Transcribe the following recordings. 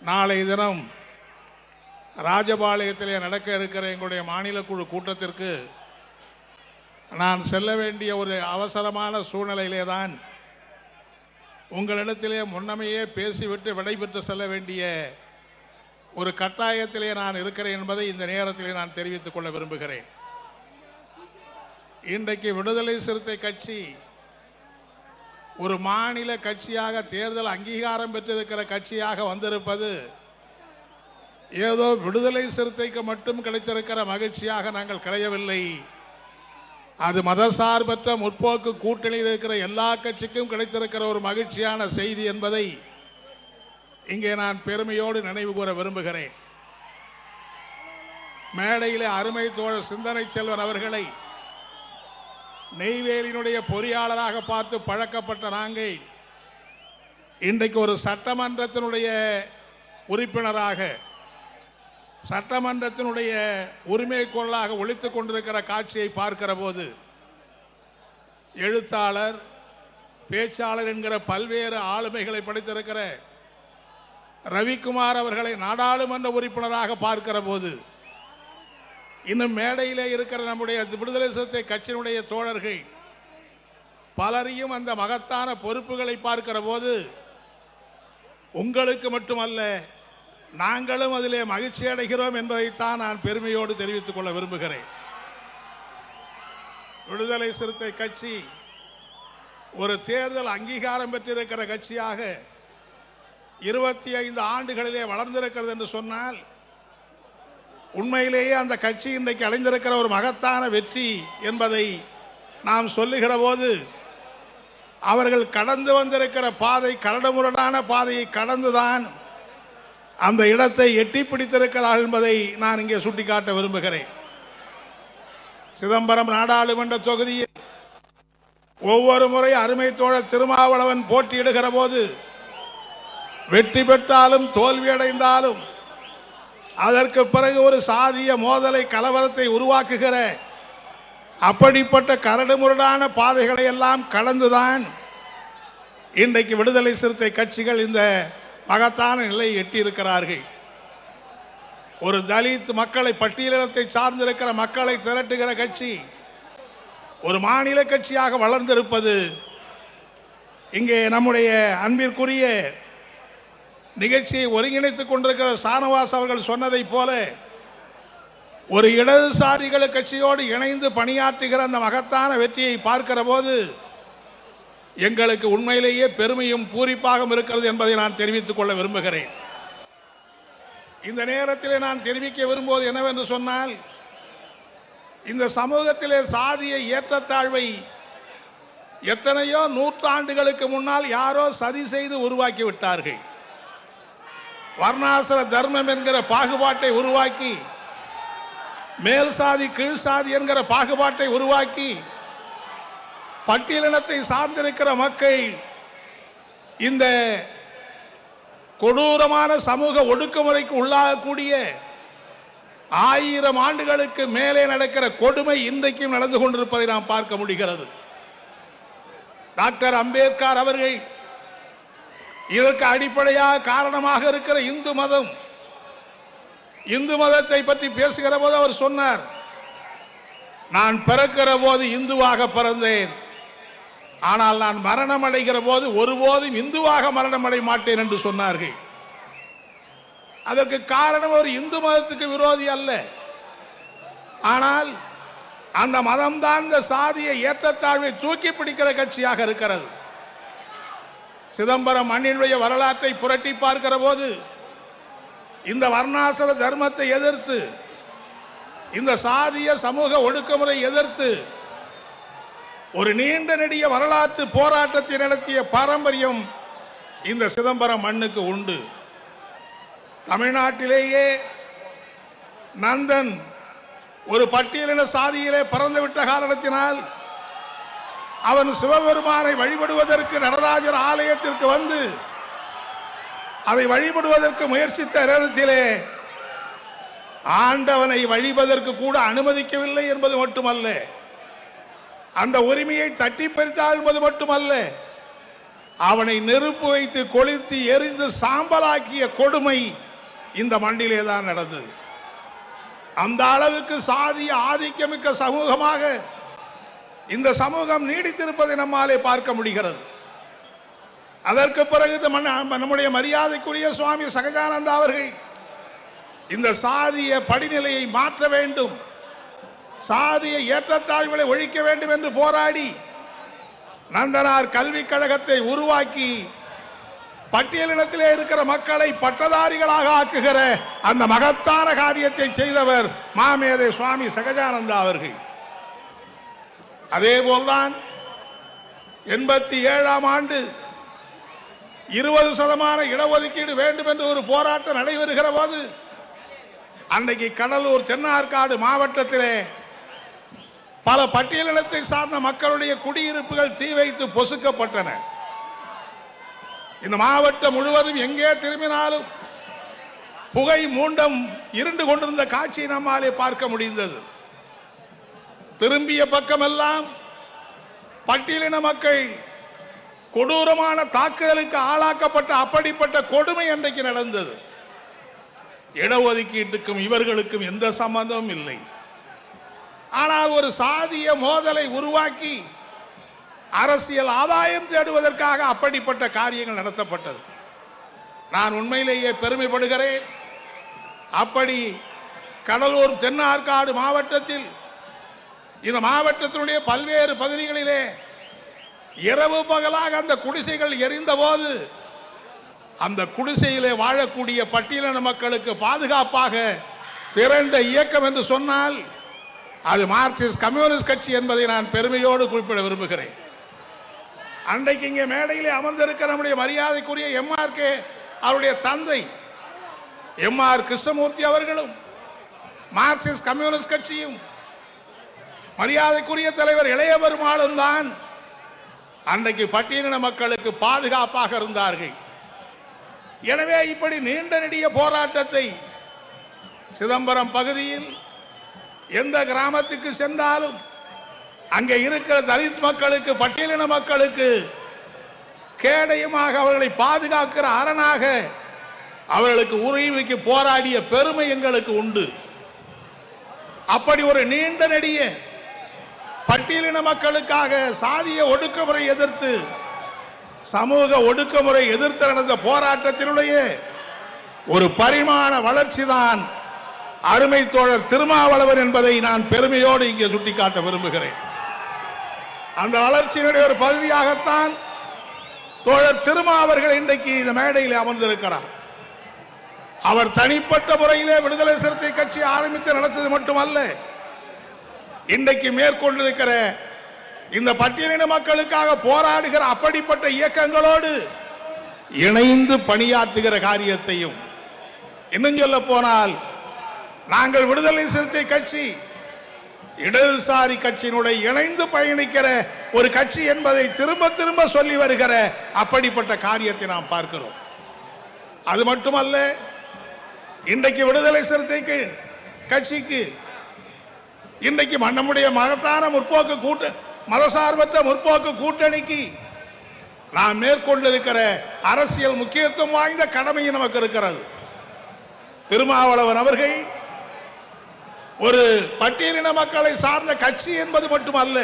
நாளை தினம் ராஜபாளையத்திலே நடக்க இருக்கிற எங்களுடைய மாநில குழு கூட்டத்திற்கு நான் செல்ல வேண்டிய ஒரு அவசரமான சூழ்நிலையிலே தான் உங்களிடத்திலே முன்னமையே பேசிவிட்டு விடைபெற்று செல்ல வேண்டிய ஒரு கட்டாயத்திலே நான் இருக்கிறேன் என்பதை இந்த நேரத்திலே நான் தெரிவித்துக் கொள்ள விரும்புகிறேன். இன்றைக்கு விடுதலை சிறுத்தை கட்சி ஒரு மாநில கட்சியாக தேர்தல் அங்கீகாரம் பெற்றிருக்கிற கட்சியாக வந்திருப்பது ஏதோ விடுதலை சிறுத்தைக்கு மட்டும் கிடைத்திருக்கிற மகிழ்ச்சியாக நாங்கள் கிடையவில்லை அது மதசார்பற்ற முற்போக்கு கூட்டணியில் இருக்கிற எல்லா கட்சிக்கும் கிடைத்திருக்கிற ஒரு மகிழ்ச்சியான செய்தி என்பதை இங்கே நான் பெருமையோடு நினைவு கூற விரும்புகிறேன். மேடையிலே அருமை தோழர் சிந்தனை செல்வன் அவர்களை நெய்வேலியினுடைய பொறியாளராக பார்த்து பழக்கப்பட்ட நாங்கள் இன்றைக்கு ஒரு சட்டமன்றத்தினுடைய உறுப்பினராக சட்டமன்றத்தினுடைய உரிமை குரலாக ஒழித்துக் கொண்டிருக்கிற காட்சியை பார்க்கிற போது எழுத்தாளர் பேச்சாளர் என்கிற பல்வேறு ஆளுமைகளை படித்திருக்கிற ரவிக்குமார் அவர்களை நாடாளுமன்ற உறுப்பினராக பார்க்கிற போது இன்னும் மேடையிலே இருக்கிற நம்முடைய விடுதலை சிறுத்தை கட்சியினுடைய தோழர்கள் பலரையும் அந்த மகத்தான பொறுப்புகளை பார்க்கிற போது உங்களுக்கு மட்டுமல்ல நாங்களும் அதிலே மகிழ்ச்சி அடைகிறோம் என்பதைத்தான் நான் பெருமையோடு தெரிவித்துக் கொள்ள விரும்புகிறேன். விடுதலை சிறுத்தை கட்சி ஒரு தேர்தல் அங்கீகாரம் பெற்றிருக்கிற கட்சியாக இருபத்தி ஐந்து ஆண்டுகளிலே வளர்ந்திருக்கிறது என்று சொன்னால் உண்மையிலேயே அந்த கட்சி இன்றைக்கு அடைந்திருக்கிற ஒரு மகத்தான வெற்றி என்பதை நாம் சொல்லுகிற போது அவர்கள் கடந்து வந்திருக்கிற பாதை கரடுமுரடான பாதையை கடந்துதான் அந்த இடத்தை எட்டி பிடித்திருக்கிறார்கள் என்பதை நான் இங்கே சுட்டிக்காட்ட விரும்புகிறேன். சிதம்பரம் நாடாளுமன்ற தொகுதியில் ஒவ்வொரு முறை அருமை தோழர் திருமாவளவன் போட்டியிடுகிற போது வெற்றி பெற்றாலும் தோல்வியடைந்தாலும் அதற்கு பிறகு ஒரு சாதிய மோதலை கலவரத்தை உருவாக்குகிற அப்படிப்பட்ட கரடுமுரடான பாதைகளை எல்லாம் கடந்துதான் இன்றைக்கு விடுதலை சிறுத்தை கட்சிகள் இந்த மகத்தான நிலையை எட்டியிருக்கிறார்கள். ஒரு தலித் மக்களை பட்டியலினத்தை சார்ந்திருக்கிற மக்களை திரட்டுகிற கட்சி ஒரு மாநில கட்சியாக வளர்ந்திருப்பது இங்கே நம்முடைய அன்பிற்குரிய நிகழ்ச்சியை ஒருங்கிணைத்துக் கொண்டிருக்கிற சானவாஸ் அவர்கள் சொன்னதைப் போல ஒரு இடதுசாரிகள் கட்சியோடு இணைந்து பணியாற்றுகிற அந்த மகத்தான வெற்றியை பார்க்கிற போது எங்களுக்கு உண்மையிலேயே பெருமையும் பூரிப்பாகவும் இருக்கிறது என்பதை நான் தெரிவித்துக் கொள்ள விரும்புகிறேன். இந்த நேரத்தில் நான் தெரிவிக்க விரும்புவது என்னவென்று சொன்னால் இந்த சமூகத்திலே சாதிய ஏற்றத்தாழ்வை எத்தனையோ நூற்றாண்டுகளுக்கு முன்னால் யாரோ சதி செய்து உருவாக்கி விட்டார்கள். வர்ணாசிர தர்மம் என்கிற பாகுபாட்டை உருவாக்கி மேல் சாதி கீழ் சாதி என்கிற பாகுபாட்டை உருவாக்கி பட்டியலினத்தை சார்ந்திருக்கிற மக்கள் இந்த கொடூரமான சமூக ஒடுக்குமுறைக்கு உள்ளாகக்கூடிய ஆயிரம் ஆண்டுகளுக்கு மேலே நடக்கிற கொடுமை இன்றைக்கும் நடந்து கொண்டிருப்பதை நாம் பார்க்க முடிகிறது. டாக்டர் அம்பேத்கர் அவர்கள் இதற்கு அடிப்படையாக காரணமாக இருக்கிற இந்து மதம். இந்து மதத்தை பற்றி பேசுகிற போது அவர் சொன்னார் நான் பிறக்கிற போது இந்துவாக பிறந்தேன். ஆனால் நான் மரணம் அடைகிற போது ஒருபோதும் இந்துவாக மரணம் அடைய மாட்டேன் என்று சொன்னார்கள். அதற்கு காரணம் ஒரு இந்து மதத்துக்கு விரோதி அல்ல. ஆனால் அந்த மதம்தான் இந்த சாதிய ஏற்றத்தாழ்வை தூக்கி பிடிக்கிற கட்சியாக இருக்கிறது. சிதம்பரம் மண்ணினுடைய வரலாற்றை புரட்டி பார்க்கிற போது இந்த வர்ணாசிர தர்மத்தை எதிர்த்து இந்த சாதிய சமூக ஒடுக்குமுறை எதிர்த்து ஒரு நீண்ட நெடிய வரலாற்று போராட்டத்தை நடத்திய பாரம்பரியம் இந்த சிதம்பரம் மண்ணுக்கு உண்டு. தமிழ்நாட்டிலேயே நந்தன் ஒரு பட்டியலின சாதியிலே பிறந்துவிட்ட காரணத்தினால் அவன் சிவபெருமானை வழிபடுவதற்கு நடராஜர் ஆலயத்திற்கு வந்து அதை வழிபடுவதற்கு முயற்சித்த நேரத்திலே ஆண்டவனை வழிபதற்கு கூட அனுமதிக்கவில்லை என்பது மட்டுமல்ல. அந்த உரிமையை தட்டி பறித்தால் என்பது மட்டுமல்ல. அவனை நெருப்பு வைத்து கொளுத்தி எரிந்து சாம்பலாக்கிய கொடுமை இந்த மண்டிலே தான் நடந்தது. அந்த அளவுக்கு சாதிய ஆதிக்கமிக்க சமூகமாக இந்த சமூகம் நீடித்திருப்பதை நம்மாலே பார்க்க முடிகிறது. அதற்கு பிறகு நம்முடைய மரியாதைக்குரிய சுவாமி சகஜானந்தா அவர்கள் இந்த சாதிய படிநிலையை மாற்ற வேண்டும். சாதிய ஏற்றத்தாழ்வுகளை ஒழிக்க வேண்டும் என்று போராடி நந்தனார் கல்விக் கழகத்தை உருவாக்கி பட்டியலினத்திலே இருக்கிற மக்களை பட்டதாரிகளாக ஆக்குகிற அந்த மகத்தான காரியத்தை செய்தவர் மாமேதை சுவாமி சகஜானந்தா அவர்கள். அதே போல்தான் எண்பத்தி ஏழாம் ஆண்டு இருபது சதமான இடஒதுக்கீடு வேண்டும் என்று ஒரு போராட்டம் நடைபெறுகிற போது அன்றைக்கு கடலூர் தென்னார்காடு மாவட்டத்திலே பல பட்டியலினத்தை சார்ந்த மக்களுடைய குடியிருப்புகள் தீ வைத்து பொசுக்கப்பட்டன. இந்த மாவட்டம் முழுவதும் எங்கே திரும்பினாலும் புகை மூண்டம் இருண்டு கொண்டிருந்த காட்சியை நம்மாலே பார்க்க முடிந்தது. திரும்பிய பக்கமெல்லாம் பட்டியலின மக்கள் கொடூரமான தாக்குதலுக்கு ஆளாக்கப்பட்ட அப்படிப்பட்ட கொடுமை அன்றைக்கு நடந்தது. இடஒதுக்கீட்டுக்கும் இவர்களுக்கும் எந்த சம்பந்தமும் இல்லை. ஆனால் ஒரு சாதிய மோதலை உருவாக்கி அரசியல் ஆதாயம் தேடுவதற்காக அப்படிப்பட்ட காரியங்கள் நடத்தப்பட்டது. நான் உண்மையிலேயே பெருமைப்படுகிறேன். அப்படி கடலூர் தென்னார்காடு மாவட்டத்தில் இந்த மாவட்டத்தினுடைய பல்வேறு பகுதிகளிலே இரவு பகலாக அந்த குடிசைகள் எரிந்தபோது அந்த குடிசையிலே வாழக்கூடிய பட்டியலின மக்களுக்கு பாதுகாப்பாக திரண்ட இயக்கம் என்று சொன்னால் அது மார்க்சிஸ்ட் கம்யூனிஸ்ட் கட்சி என்பதை நான் பெருமையோடு குறிப்பிட விரும்புகிறேன். அன்றைக்கு இங்கே மேடையிலே அமர்ந்திருக்கிற நம்முடைய மரியாதைக்குரிய எம்ஆர்கே அவருடைய தந்தை எம்ஆர் கிருஷ்ணமூர்த்தி அவர்களும் மார்க்சிஸ்ட் கம்யூனிஸ்ட் கட்சியும் மரியாதைக்குரிய தலைவர் இளைய பெருமாளும் தான் அன்றைக்கு பட்டியலின மக்களுக்கு பாதுகாப்பாக இருந்தார்கள். எனவே இப்படி நீண்ட நெடிய போராட்டத்தை சிதம்பரம் பகுதியில் எந்த கிராமத்துக்கு சென்றாலும் அங்கே இருக்கிற தலித் மக்களுக்கு பட்டியலின மக்களுக்கு கேடயமாக அவர்களை பாதுகாக்கிற அரணாக அவர்களுக்கு உரிமைக்கு போராடிய பெருமை எங்களுக்கு உண்டு. அப்படி ஒரு நீண்ட நெடிய பட்டியலின மக்களுக்காக சாதிய ஒடுக்குமுறை எதிர்த்து சமூக ஒடுக்குமுறை எதிர்த்து நடந்த போராட்டத்தினுடைய ஒரு பரிமாண வளர்ச்சி தான் அருமை தோழர் திருமாவளவன் என்பதை நான் பெருமையோடு இங்கே சுட்டிக்காட்ட விரும்புகிறேன். அந்த வளர்ச்சியினுடைய ஒரு பகுதியாகத்தான் தோழர் திருமா அவர்கள் இன்றைக்கு இந்த மேடையில் அமர்ந்திருக்கிறார். அவர் தனிப்பட்ட முறையிலே விடுதலை சிறுத்தை கட்சி ஆரம்பித்து நடத்தது மட்டுமல்ல இன்றைக்கு மேற்கொண்டிருக்கிற இந்த பட்டியலின மக்களுக்காக போராடுகிற அப்படிப்பட்ட இயக்கங்களோடு இணைந்து பணியாற்றுகிற காரியத்தையும் இன்னும் சொல்ல போனால் நாங்கள் விடுதலை சிறுத்தை கட்சி இடதுசாரி கட்சியினுடைய இணைந்து பயணிக்கிற ஒரு கட்சி என்பதை திரும்ப திரும்ப சொல்லி வருகிற அப்படிப்பட்ட காரியத்தை நாம் பார்க்கிறோம். அது மட்டுமல்ல இன்றைக்கு விடுதலை சிறுத்தைக்கு கட்சிக்கு இன்றைக்கு நம்முடைய மகத்தான முற்போக்கு கூட்டு மதசார்பற்ற முற்போக்கு கூட்டணிக்கு நாம் மேற்கொண்டிருக்கிற அரசியல் முக்கியத்துவம் வாய்ந்த கடமையும் நமக்கு இருக்கிறது. திருமாவளவன் அவர்கள் ஒரு பட்டியலின மக்களை சார்ந்த கட்சி என்பது மட்டுமல்ல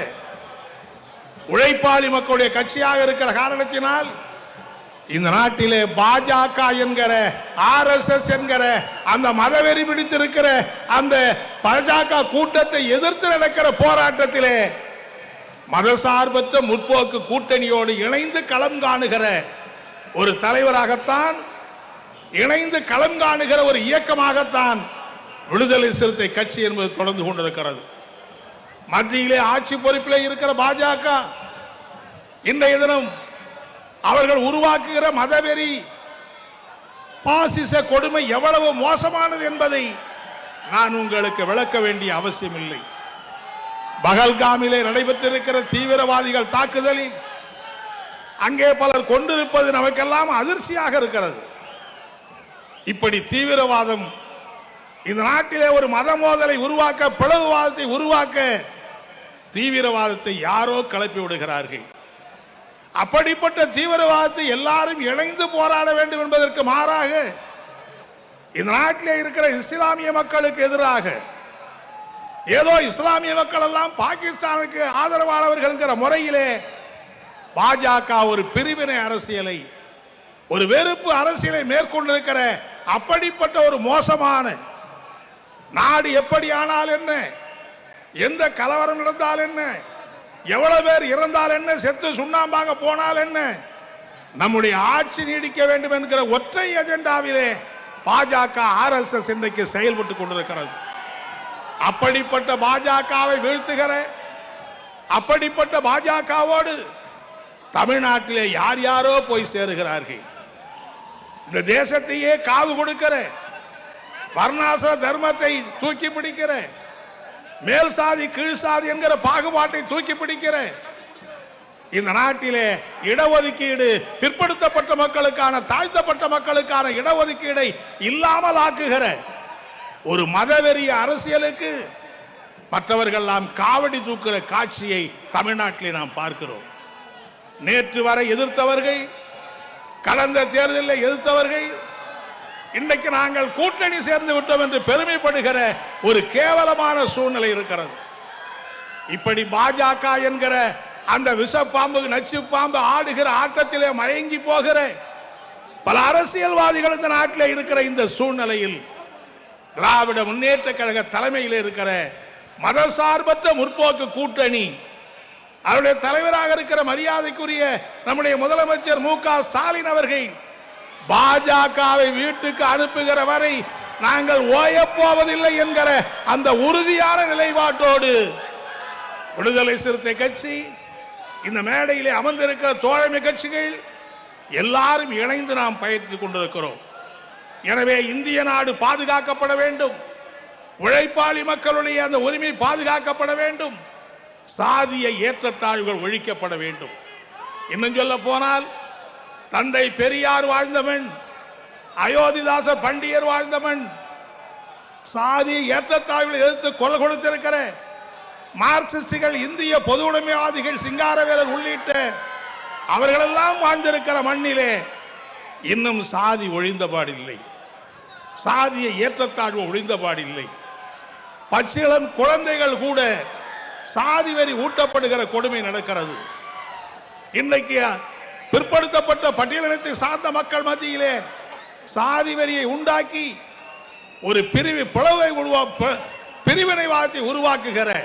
உழைப்பாளி மக்களுடைய கட்சியாக இருக்கிற காரணத்தினால் இந்த நாட்டிலே பாஜக என்கிற ஆர் எஸ் எஸ் என்கிற அந்த மதவெறி பிடித்திருக்கிற அந்த பாஜக கூட்டத்தை எதிர்த்து நடக்கிற போராட்டத்திலே மதசார்பற்ற முற்போக்கு கூட்டணியோடு இணைந்து களம் காணுகிற ஒரு தலைவராகத்தான் இணைந்து களம் காணுகிற ஒரு இயக்கமாகத்தான் விடுதலை சிறுத்தை கட்சி என்பது தொடர்ந்து கொண்டிருக்கிறது. மத்தியிலே ஆட்சி பொறுப்பிலே இருக்கிற பாஜக இன்றைய தினம் அவர்கள் உருவாக்குகிற மதவெறி. பாசிச கொடுமை எவ்வளவு மோசமானது என்பதை நான் உங்களுக்கு விளக்க வேண்டிய அவசியம் இல்லை பகல்காமிலே நடைபெற்றிருக்கிற தீவிரவாதிகள் தாக்குதலில் அங்கே பலர் கொண்டிருப்பது நமக்கெல்லாம் அதிர்ச்சியாக இருக்கிறது. இப்படி தீவிரவாதம் இந்த நாட்டிலே ஒரு மத மோதலை உருவாக்க பிளவுவாதத்தை உருவாக்க தீவிரவாதத்தை யாரோ கிளப்பி விடுகிறார்கள். அப்படிப்பட்ட தீவிரவாதத்தை எல்லாரும் இணைந்து போராட வேண்டும் என்பதற்கு மாறாக இந்த நாட்டிலே இருக்கிற இஸ்லாமிய மக்களுக்கு எதிராக ஏதோ இஸ்லாமிய மக்கள் எல்லாம் பாகிஸ்தானுக்கு ஆதரவாளர்கள் என்கிற முறையிலே பாஜக ஒரு பிரிவினை அரசியலை ஒரு வெறுப்பு அரசியலை மேற்கொண்டிருக்கிற அப்படிப்பட்ட ஒரு மோசமான நாடு எப்படி ஆனால் என்ன? எந்த கலவரம் நடந்தால் என்ன? எவ்வளவு பேர் இறந்தால் என்ன? செத்து சுண்ணாம்பாக போனால் என்ன? நம்முடைய ஆட்சி நீடிக்க வேண்டும் என்கிற ஒற்றை எஜெண்டாவிலே பாஜக ஆர்எஸ்எஸ் இன்றைக்கு செயல்பட்டுக் கொண்டிருக்கிறது. அப்படிப்பட்ட பாஜகவை வீழ்த்துகிற அப்படிப்பட்ட பாஜகவோடு தமிழ்நாட்டிலே யார் யாரோ போய் சேருகிறார்கள். இந்த தேசத்தையே காவு கொடுக்கிற வர்ணாச தர்மத்தை தூக்கி பிடிக்கிற மேல் சாதி கீழ் சாதி என்கிற பாகுபாட்டை தூக்கி பிடிக்கிற இந்த நாட்டிலே இடஒதுக்கீடு பிற்படுத்தப்பட்ட மக்களுக்கான தாழ்த்தப்பட்ட மக்களுக்கான இடஒதுக்கீடை இல்லாமல் ஆக்குகிற ஒரு மதவெறிய அரசியலுக்கு மற்றவர்கள் நாம் காவடி தூக்குற காட்சியை தமிழ்நாட்டிலே நாம் பார்க்கிறோம். நேற்று வரை எதிர்த்தவர்கள் கடந்த தேர்தலில் எதிர்த்தவர்கள் இன்றைக்கு நாங்கள் கூட்டணி சேர்ந்து விட்டோம் என்று பெருமைப்படுகிற ஒரு கேவலமான சூழ்நிலை இருக்கிறது. இப்படி பாஜக என்கிற அந்த விஷப்பாம்பு நச்சு பாம்பு ஆடுகிற ஆட்டத்திலே மயங்கி போகிற பல அரசியல்வாதிகள் இந்த நாட்டில் இருக்கிற இந்த சூழ்நிலையில் திராவிட முன்னேற்ற கழக தலைமையில் இருக்கிற மதசார்பற்ற முற்போக்கு கூட்டணி அவருடைய தலைவராக இருக்கிற மரியாதைக்குரிய நம்முடைய முதலமைச்சர் மு க ஸ்டாலின் அவர்கள் பாஜகவை வீட்டுக்கு அனுப்புகிற வரை நாங்கள் ஓயப்போவதில்லை என்கிற அந்த உறுதியான நிலைப்பாட்டோடு விடுதலை சிறுத்தை கட்சி இந்த மேடையிலே அமர்ந்திருக்கிற தோழமை கட்சிகள் எல்லாரும் இணைந்து நாம் பயிற்சி கொண்டிருக்கிறோம். எனவே இந்திய நாடு பாதுகாக்கப்பட வேண்டும். உழைப்பாளி மக்களுடைய அந்த உரிமை பாதுகாக்கப்பட வேண்டும். சாதிய ஏற்றத்தாழ்வுகள் ஒழிக்கப்பட வேண்டும். இன்னும் சொல்ல போனால் தந்தை பெரியார் வாழ்ந்தவன் அயோத்திதாச பண்டியர் வாழ்ந்தவன் சாதி ஏற்றத்தாழ்வுகளை எதிர்த்து கொலை கொடுத்திருக்கிற மார்க்சிஸ்டுகள் இந்திய பொது உடைமைவாதிகள் சிங்காரவேலர் உள்ளிட்ட அவர்களெல்லாம் வாழ்ந்திருக்கிற மண்ணிலே இன்னும் சாதி ஒழிந்தபாடில்லை. சாதிய ஏற்றத்தாழ்வு ஒழிந்தபாடில்லை. பச்சிளம் குழந்தைகள் கூட சாதி வரி ஊட்டப்படுகிற கொடுமை நடக்கிறது. இன்னைக்கு பிற்படுத்தப்பட்ட பட்டியலினத்தை சார்ந்த மக்கள் மத்தியிலே சாதி வரியை உண்டாக்கி ஒரு பிரிவு பிளவை உருவா பி- பிரிவினைவாதத்தை உருவாக்குகிற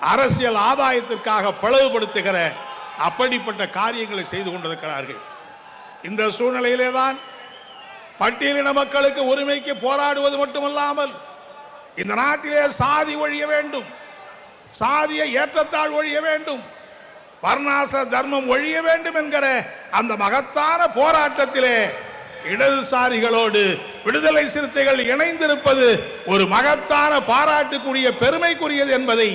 அரசியல் ஆதாயத்திற்காக பிளவுபடுத்துகிற அப்படிப்பட்ட காரியங்களை செய்து கொண்டிருக்கிறார்கள். இந்த சூழ்நிலையிலே தான் பட்டியலின மக்களுக்கு உரிமைக்கு போராடுவது மட்டுமல்லாமல் இந்த நாட்டிலே சாதி ஒழிய வேண்டும். சாதிய ஏற்றத்தாழ் ஒழிய வேண்டும். வர்ணாச தர்மம் ஒழிய வேண்டும் என்கிற அந்த மகத்தான போராட்டத்திலே இடதுசாரிகளோடு விடுதலை சிறுத்தைகள் இணைந்திருப்பது ஒரு மகத்தான பாராட்டுக்குரிய பெருமைக்குரியது என்பதை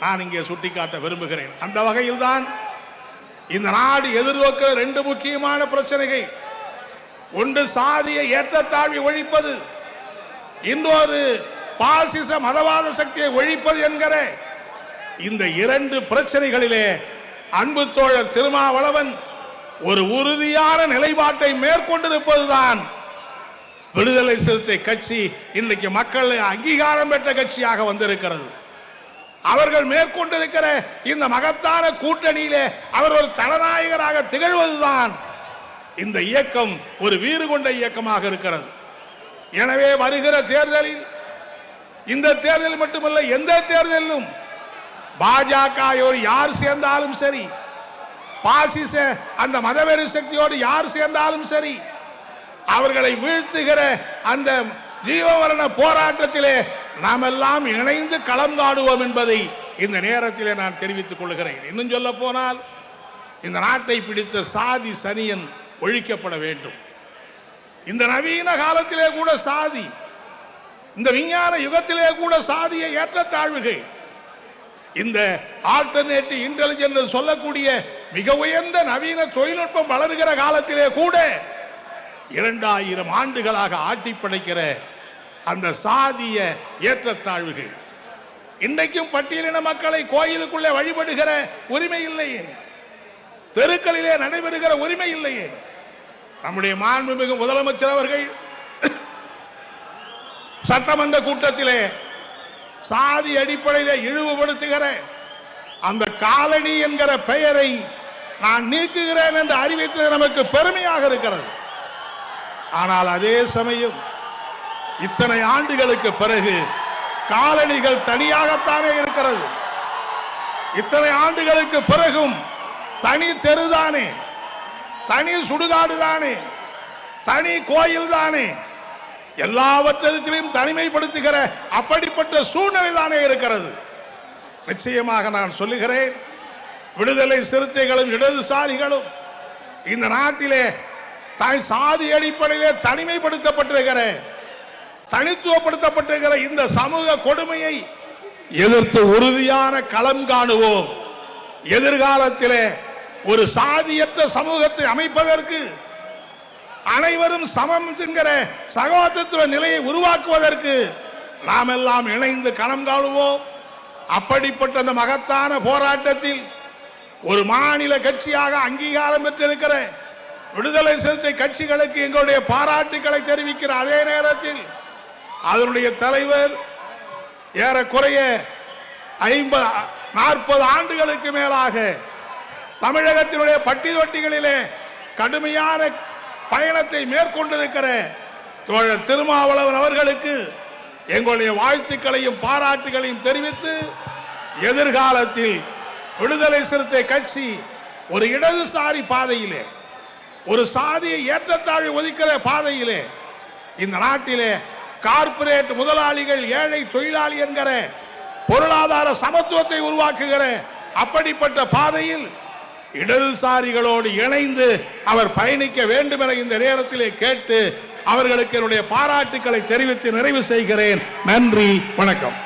நான் இங்கே சுட்டிக்காட்ட விரும்புகிறேன். அந்த வகையில்தான் இந்த நாடு எதிர்நோக்கிற ரெண்டு முக்கியமான பிரச்சனைகள். ஒன்று சாதிய ஏற்றத்தாழ்வை ஒழிப்பது இன்னொரு பாசிச மதவாத சக்தியை ஒழிப்பது என்கிற இந்த இரண்டு பிரச்சனைகளிலே அன்பு தோழர் திருமாவளவன் ஒரு உறுதியான நிலைப்பாட்டை மேற்கொண்டிருப்பதுதான். விடுதலை சிறுத்தை கட்சி இன்றைக்கு மக்கள் அங்கீகாரம் பெற்ற கட்சியாக வந்திருக்கிறது. அவர்கள் மேற்கொண்டிருக்கிற இந்த மகத்தான கூட்டணியிலே அவர் ஒரு தலநாயகராக திகழ்வதுதான். இந்த இயக்கம் ஒரு வீறு கொண்ட இயக்கமாக இருக்கிறது. எனவே வருகிற தேர்தலில் இந்த தேர்தல் மட்டுமல்ல எந்த தேர்தலிலும் பாஜக யார் சேர்ந்தாலும் சரி பாசிச அந்த மதவெறி சக்தியோடு யார் சேர்ந்தாலும் சரி அவர்களை வீழ்த்துகிற அந்த ஜீவவரண போராட்டத்திலே நாம் எல்லாம் இணைந்து களம் காடுவோம் என்பதை இந்த நேரத்திலே நான் தெரிவித்துக் கொள்கிறேன். இன்னும் சொல்ல போனால் இந்த நாட்டை பிடித்த சாதி சனியன் ஒழிக்கப்பட வேண்டும். இந்த நவீன காலத்திலே கூட சாதி இந்த விஞ்ஞான யுகத்திலே கூட சாதிய ஏற்றத்தாழ்வுகள் இந்த ஆல்டர்னேட்டிவ் இன்டெலிஜென்ஸ் சொல்லக்கூடிய மிக உயர்ந்த நவீன தொழில்நுட்பம் வளருகிற காலத்திலே கூட இரண்டாயிரம் ஆண்டுகளாக ஆட்டி படைக்கிற அந்த சாதிய ஏற்றத்தாழ்வுகள் இன்றைக்கும் பட்டியலின மக்களை கோயிலுக்குள்ளே வழிபடுகிற உரிமை இல்லையே. தெருக்களிலே நடைபெறுகிற உரிமை இல்லையே. நம்முடைய மாண்புமிகு முதலமைச்சர் அவர்கள் சட்டமன்ற கூட்டத்திலே சாதி அடிப்படையில் இழிவுபடுத்துகிற அந்த காலனி என்கிற பெயரை நான் நீக்குகிறேன் என்று அறிவித்தது நமக்கு பெருமையாக இருக்கிறது. ஆனால் அதே சமயம் இத்தனை ஆண்டுகளுக்கு பிறகு காலனிகள் தனியாகத்தானே இருக்கிறது. இத்தனை ஆண்டுகளுக்கு பிறகும் தனி தெருதானே தனி சுடுகாடு தானே தனி கோயில் தானே எல்லாவற்றத்திலையும் தனிமைப்படுத்துகிற அப்படிப்பட்ட சூழ்நிலை தானே இருக்கிறது. நிச்சயமாக நான் சொல்லுகிறேன் விடுதலை சிறுத்தைகளும் இடதுசாரிகளும் இந்த நாட்டிலே தாய் சாதி அடிப்படையிலே தனிமைப்படுத்தப்பட்டிருக்கிற தனித்துவப்படுத்தப்பட்டிருக்கிற இந்த சமூக கொடுமையை எதிர்த்து உறுதியான களம் காணுவோம். எதிர்காலத்திலே ஒரு சாதியற்ற சமூகத்தை அமைப்பதற்கு அனைவரும் சமம் என்கிற சகோதரத்துவ நிலையை உருவாக்குவதற்கு நாம் எல்லாம் இணைந்து களம் காணுவோம். அப்படிப்பட்ட அந்த மகத்தான போராட்டத்தில் ஒரு மாநில கட்சியாக அங்கீகாரம் பெற்றிருக்கிற விடுதலை சிறுத்தை கட்சிகளுக்கு எங்களுடைய பாராட்டுக்களை தெரிவிக்கிற அதே நேரத்தில் அதனுடைய தலைவர் ஏறக்குறைய ஐம்பது நாற்பது ஆண்டுகளுக்கு மேலாக தமிழகத்தினுடைய பட்டி தொட்டிகளிலே கடுமையான பயணத்தை மேற்கொண்டிருக்கிற தோழர் திருமாவளவன் அவர்களுக்கு எங்களுடைய வாழ்த்துக்களையும் பாராட்டுகளையும் தெரிவித்து எதிர்காலத்தில் விடுதலை சிறுத்தை கட்சி ஒரு இடதுசாரி பாதையிலே ஒரு சாதியை ஏற்றத்தாழ்வு ஒதுக்கிற பாதையிலே இந்த நாட்டிலே கார்ப்பரேட் முதலாளிகள் ஏழை தொழிலாளி என்கிற பொருளாதார சமத்துவத்தை உருவாக்குகிற அப்படிப்பட்ட பாதையில் இடதுசாரிகளோடு இணைந்து அவர் பயணிக்க வேண்டும் என இந்த நேரத்திலே கேட்டு அவர்களுக்கு என்னுடைய பாராட்டுக்களை தெரிவித்து நிறைவு செய்கிறேன். நன்றி வணக்கம்.